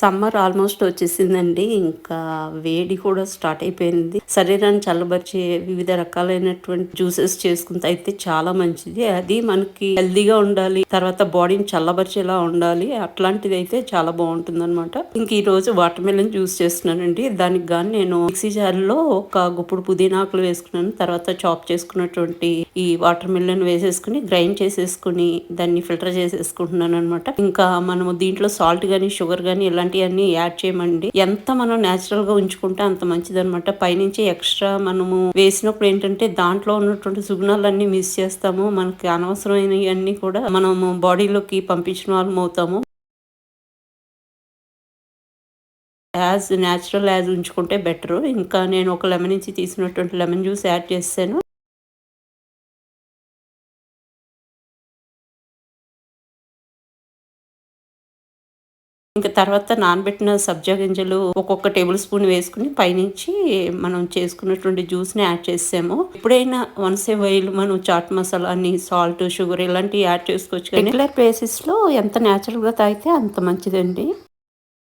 Summer almost వచ్చేసిందండి. ఇంకా వేడి కూడా స్టార్ట్ అయిపోయింది. శరీరాన్ని చల్లబరిచే వివిధ రకాలైనటువంటి జ్యూసెస్ చేసుకుంటే అయితే చాలా మంచిది. అది మనకి హెల్దీగా ఉండాలి తర్వాత బాడీని చల్లబరిచేలా ఉండాలి అట్లాంటిది అయితే చాలా బాగుంటుంది అనమాట ఇంక ఈ రోజు వాటర్ మెలన్ జ్యూస్ చేస్తున్నానండి. దానికి గాని నేను మిక్సీ జార్లో ఒక గుప్పుడు పుదీనాకులు వేసుకున్నాను. తర్వాత చాప్ చేసుకున్నటువంటి ఈ వాటర్ మెలన్ వేసేసుకుని గ్రైండ్ చేసేసుకుని దాన్ని ఫిల్టర్ చేసేసుకుంటున్నాను అనమాట ఇంకా మనము దీంట్లో సాల్ట్ గానీ షుగర్ గానీ ఇలాంటివన్నీ యాడ్ చేయమండి. ఎంత మనం న్యాచురల్గా ఉంచుకుంటే అంత మంచిది అనమాట పైనుంచి ఎక్స్ట్రా మనము వేసినప్పుడు ఏంటంటే దాంట్లో ఉన్నటువంటి సుగుణాలన్నీ మిస్ చేస్తాము. మనకి అనవసరమైనవన్నీ కూడా మనము బాడీలోకి పంపించిన వాళ్ళం అవుతాము. యాజ్ న్యాచురల్ యాజ్ ఉంచుకుంటే బెటర్ ఇంకా నేను ఒక లెమన్ నుంచి తీసినటువంటి లెమన్ జ్యూస్ యాడ్ చేశాను ఇంకా తర్వాత నానబెట్టిన సబ్జా గింజలు ఒక్కొక్క టేబుల్ స్పూన్ వేసుకుని పైనుంచి మనం చేసుకున్నటువంటి జ్యూస్ని యాడ్ చేసాము ఎప్పుడైనా వన్స్ ఏ వైల్ మనం చాట్ మసాలాని సాల్ట్ షుగర్ ఇలాంటివి యాడ్ చేసుకోవచ్చు రెగ్యులర్ ప్లేసెస్లో ఎంత న్యాచురల్గా తాగితే అంత మంచిదండి.